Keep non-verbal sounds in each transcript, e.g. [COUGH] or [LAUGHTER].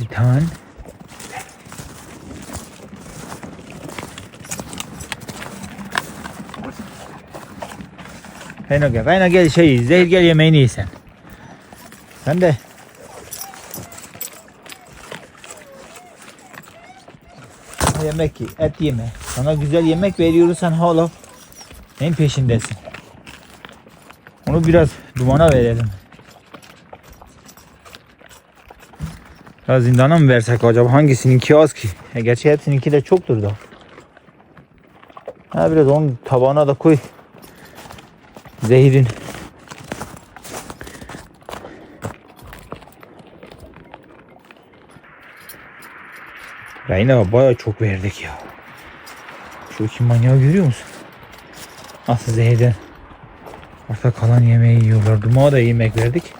Zitan. Reyna gel. Reyna gel şey zehir gel yemeğini ye. Sen de. Yemek ye, et yeme. Sana güzel yemek veriyoruz sen hala neyin peşindesin? Onu biraz dumana verelim. Ya zindana mı versek acaba hangisininki az ki? E, gerçi hepsininki de çoktur da. Ha biraz onun tabağına da koy. Zehirin. Reyna baya çok verdik ya. Şu iki manyağı görüyor musun? Nasıl zehirden. Arta kalan yemeği yiyorlar. Dumağa da yemek verdik.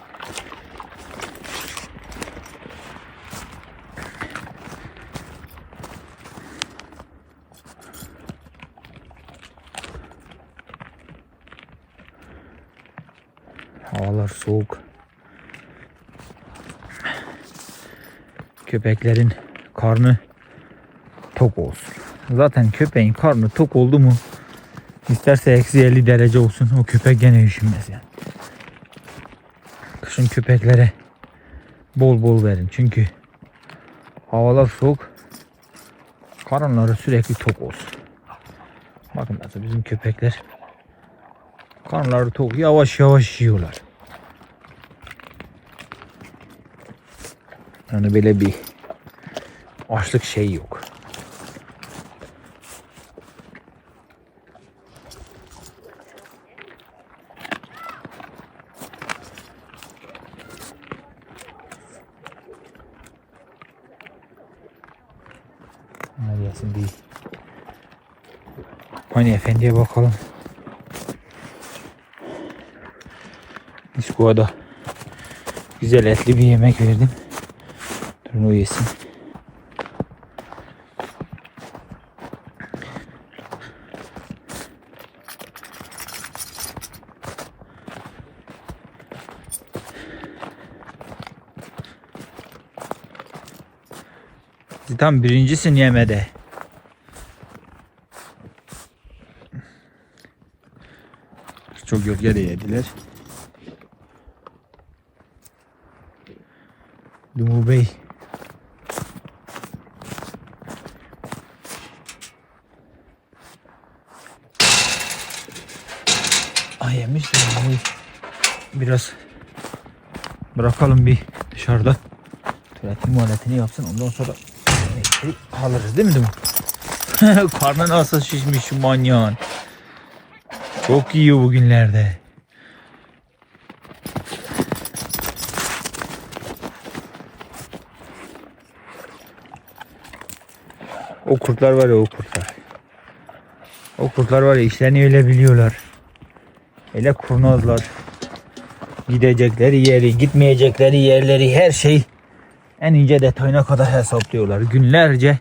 Havalar soğuk. Köpeklerin karnı tok olsun. Zaten köpeğin karnı tok oldu mu isterse eksi 50 derece olsun o köpek gene üşümez yani. Kışın köpeklere bol bol verin çünkü havalar soğuk karınları sürekli tok olsun. Bakın mesela bizim köpekler karnları tok yavaş yavaş yiyorlar. Yani böyle bir açlık şey yok. Hadi Yasin bir Hani efendiye bakalım. Disko'da güzel etli bir yemek verdim. Durun o yesin. Tam birincisin yemede. Çok gölge de yediler. Dumu Bey. Ay yemiş de Dumu Bey. Biraz bırakalım bir dışarıda. Tuvaletin muhaletini yapsın ondan sonra alırız değil mi Dumu? [LAUGHS] Karnı nasıl şişmiş şu manyağın. Çok yiyor bugünlerde. O kurtlar var ya o kurtlar. O kurtlar var ya işlerini öyle biliyorlar. Öyle kurnazlar. Gidecekleri yeri, gitmeyecekleri yerleri her şey en ince detayına kadar hesaplıyorlar. Günlerce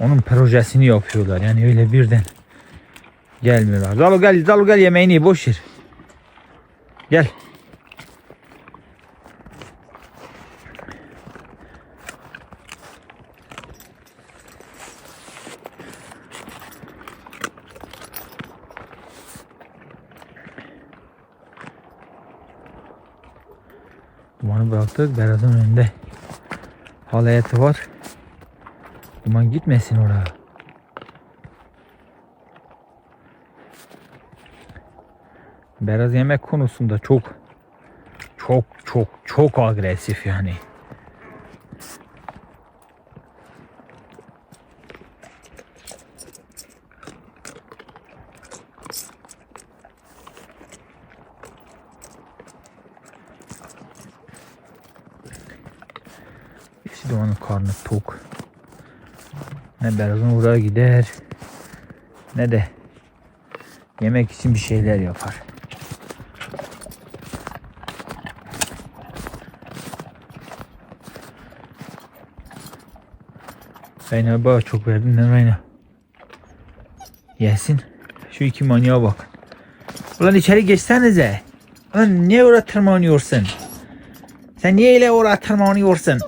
onun projesini yapıyorlar. Yani öyle birden gelmiyorlar. Zalo gel, Zalo gel yemeğini ye, boş ver. Gel. Bıraktık. Beraz'ın önünde halayeti var. Duman gitmesin oraya. Beraz yemek konusunda çok çok çok çok agresif yani. İşte onun karnı tok. Ne Beraz'ın oraya gider ne de yemek için bir şeyler yapar. Reyna bana çok verdin lan Reyna. Yesin. Şu iki manyağa bak. Ulan içeri geçsenize. Lan niye oraya tırmanıyorsun? Sen niye ile oraya tırmanıyorsun?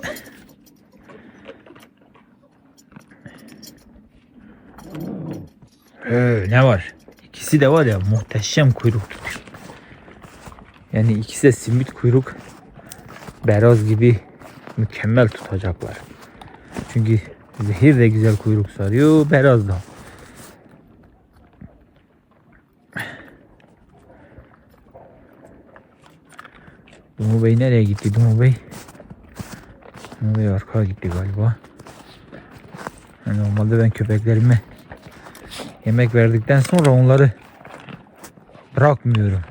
Ne var? İkisi de var ya muhteşem kuyruk. Yani ikisi de simit kuyruk. Beraz gibi mükemmel tutacaklar. Çünkü zehir de güzel kuyruk sarıyor. Beraz da. Dumu Bey nereye gitti Dumu Bey? Dumu Bey arkaya gitti galiba. Yani normalde ben köpeklerime yemek verdikten sonra onları bırakmıyorum.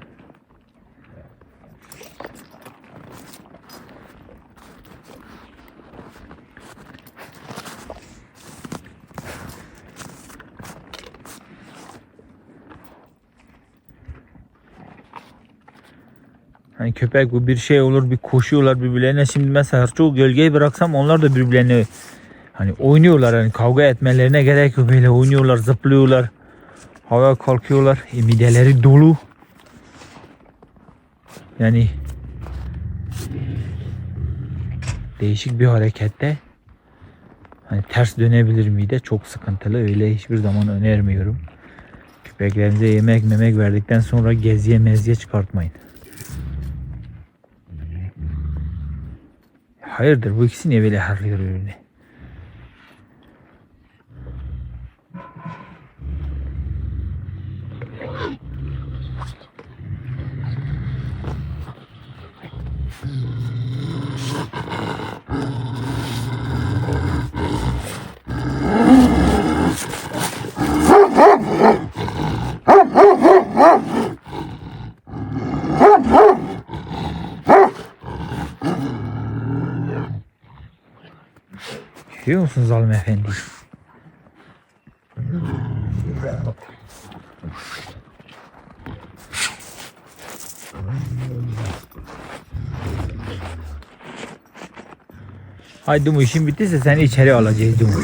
Hani köpek bu bir şey olur bir koşuyorlar birbirlerine. Şimdi mesela çok gölgeyi bıraksam onlar da birbirlerine hani oynuyorlar hani kavga etmelerine gerek yok böyle oynuyorlar zıplıyorlar. Havaya kalkıyorlar. E, mideleri dolu. Yani değişik bir harekette hani ters dönebilir mide çok sıkıntılı öyle hiçbir zaman önermiyorum. Köpeklerinize yemek memek verdikten sonra geziye meziye çıkartmayın. Hayırdır bu ikisi niye böyle harlıyor öyle? Görüyor musun zalim efendi? Haydi bu işin bittiyse seni içeri alacağız Dumu.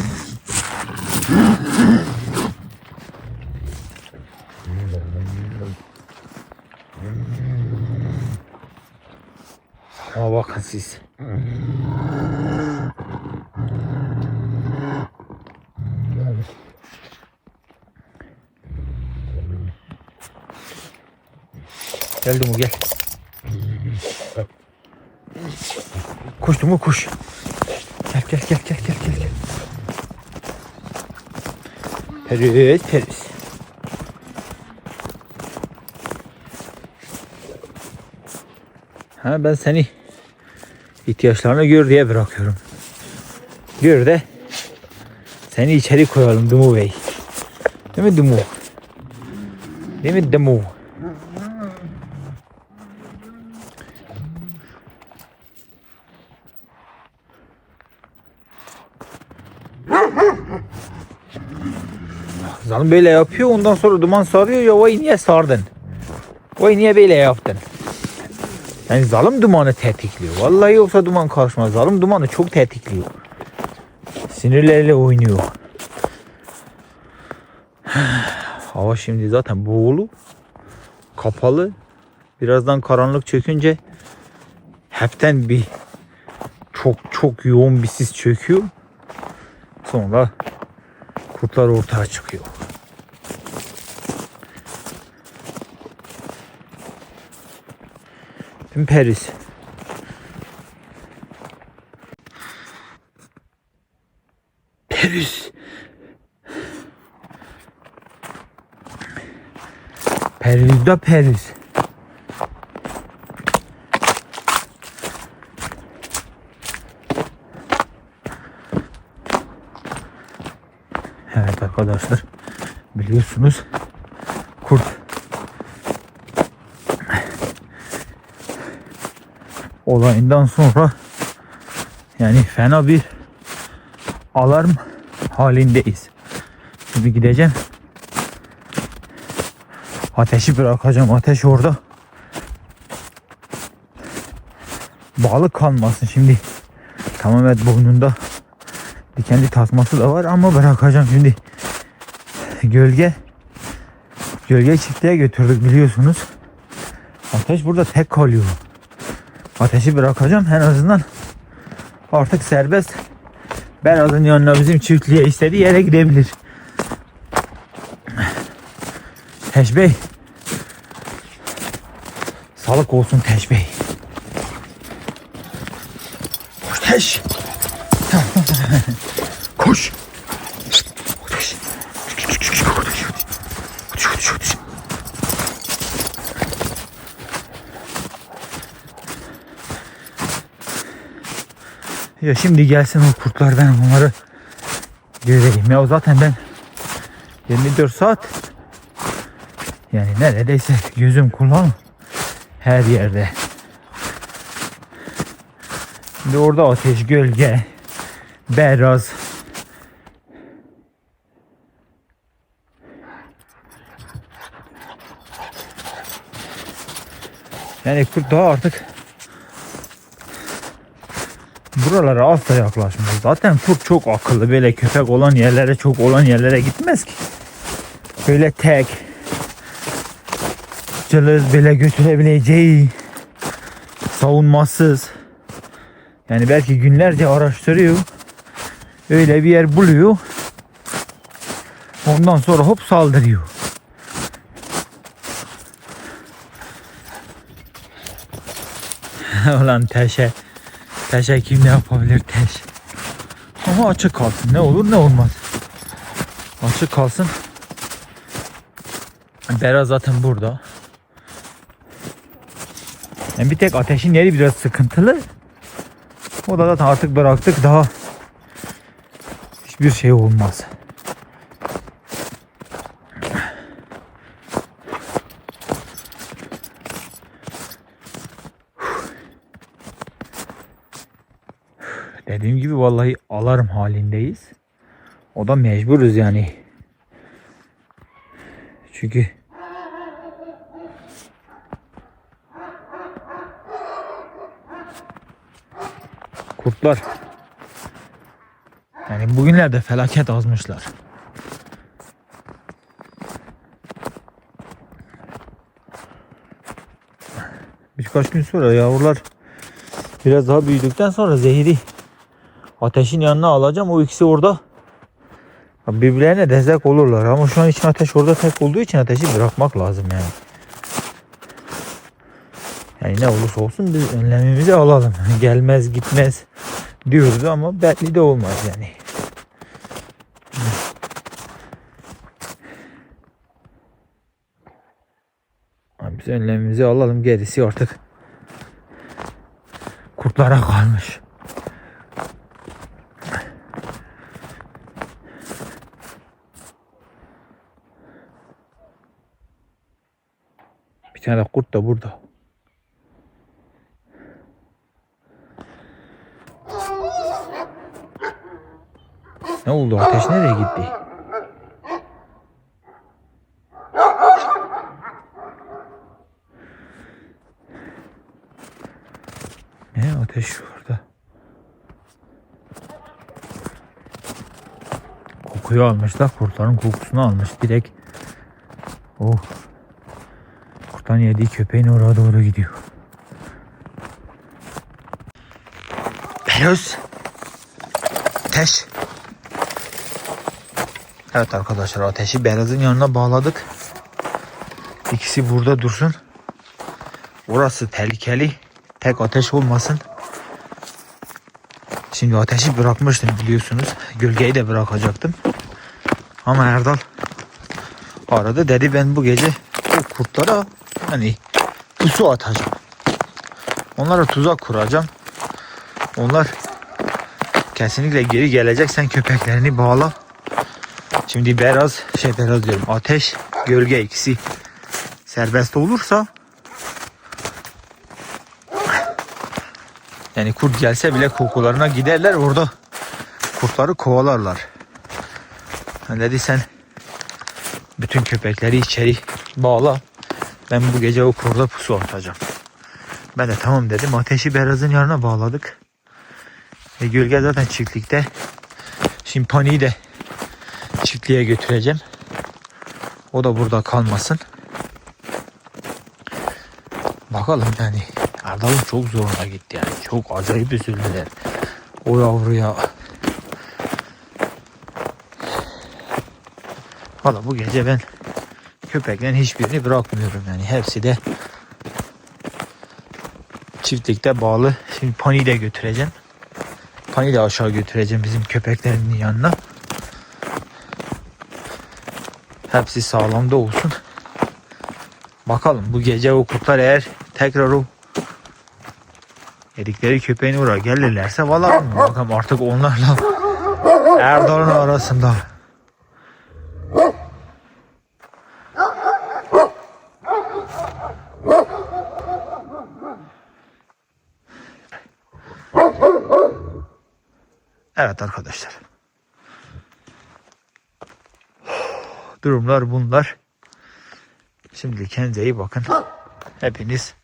Ama bakın siz. Gel Dumu gel. Koş Dumu koş. Gel gel gel gel gel gel. gel. Periz. Ha ben seni ihtiyaçlarını gör diye bırakıyorum. Gör de seni içeri koyalım Dumu Bey. Değil mi Dumu? Değil mi Dumu? Böyle yapıyor ondan sonra duman sarıyor ya vay niye sardın? Vay niye böyle yaptın? Yani zalim dumanı tetikliyor. Vallahi yoksa duman karışmaz. Zalim dumanı çok tetikliyor. Sinirleriyle oynuyor. [SIGHS] Hava şimdi zaten boğulu. Kapalı. Birazdan karanlık çökünce hepten bir çok çok yoğun bir sis çöküyor. Sonra kurtlar ortaya çıkıyor. Değil mi Peris? Peris. Peris da Peris. Evet arkadaşlar biliyorsunuz kurt olayından sonra yani fena bir alarm halindeyiz. Şimdi gideceğim. Ateşi bırakacağım. Ateş orada. Balık kalmasın şimdi. Tamam evet burnunda dikenli tasması da var ama bırakacağım şimdi. Gölge gölge çiftliğe götürdük biliyorsunuz. Ateş burada tek kalıyor. Ateşi bırakacağım en azından artık serbest. Beraz'ın yanına bizim çiftliğe istediği yere gidebilir. Teş Bey. Sağlık olsun Teş Bey. Koş Teş. Koş. Koş, koş, koş. Ya şimdi gelsin o kurtlar ben onları göreyim. Ya zaten ben 24 saat yani neredeyse gözüm kulağım her yerde. Şimdi orada ateş, gölge, beraz. Yani kurt daha artık buralara asla yaklaşmaz. Zaten kurt çok akıllı. Böyle köpek olan yerlere çok olan yerlere gitmez ki. Böyle tek cılız böyle götürebileceği savunmasız yani belki günlerce araştırıyor öyle bir yer buluyor ondan sonra hop saldırıyor [LAUGHS] ulan teşe teşe kim ne yapabilir teş ama açık kalsın ne olur ne olmaz açık kalsın Bera zaten burada. Yani bir tek ateşin yeri biraz sıkıntılı. O da zaten artık bıraktık daha hiçbir şey olmaz. Dediğim gibi vallahi alarm halindeyiz. O da mecburuz yani. Çünkü kurtlar yani bugünlerde felaket azmışlar. Birkaç gün sonra yavrular biraz daha büyüdükten sonra zehiri ateşin yanına alacağım. O ikisi orada birbirlerine destek olurlar. Ama şu an için ateş orada tek olduğu için ateşi bırakmak lazım yani. Yani ne olursa olsun biz önlemimizi alalım. [LAUGHS] Gelmez gitmez diyoruz ama belli de olmaz yani. Biz önlemimizi alalım gerisi artık kurtlara kalmış. Tane de kurt da burada. Ne oldu? Ateş nereye gitti? Ne ateş orada? Kokuyu almışlar. Kurtların kokusunu almış. Direkt oh kurttan yediği köpeğin oraya doğru gidiyor. Beyaz. Ateş. Evet arkadaşlar ateşi Beraz'ın yanına bağladık. İkisi burada dursun. Orası tehlikeli. Tek ateş olmasın. Şimdi ateşi bırakmıştım biliyorsunuz. Gölgeyi de bırakacaktım. Ama Erdal aradı dedi ben bu gece kurtlara hani pusu atacağım. Onlara tuzak kuracağım. Onlar kesinlikle geri gelecek. Sen köpeklerini bağla. Şimdi biraz şey biraz diyorum ateş gölge ikisi serbest olursa yani kurt gelse bile kokularına giderler orada kurtları kovalarlar. Yani dedi sen bütün köpekleri içeri bağla. Ben bu gece o kurda pusu atacağım. Ben de tamam dedim. Ateşi Beraz'ın yanına bağladık. E, gölge zaten çiftlikte. Şimdi paniği de çiftliğe götüreceğim. O da burada kalmasın. Bak Bakalım yani Erdal'ın çok zoruna gitti yani. Çok acayip üzüldüler. O yavruya. Valla bu gece ben köpeklerin hiçbirini bırakmıyorum yani. Hepsi de çiftlikte bağlı. Şimdi Pani'yi de götüreceğim. Pani'yi de aşağı götüreceğim bizim köpeklerin yanına. Hepsi sağlamda olsun. Bakalım bu gece o kurtlar eğer tekrar o yedikleri köpeğin uğra gelirlerse valla bakalım artık onlarla Erdoğan'ın arasında. Evet arkadaşlar. Durumlar bunlar. Şimdi kendinize iyi bakın. Hepiniz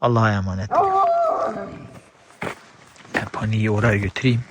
Allah'a emanet. Ben paniği oraya götüreyim.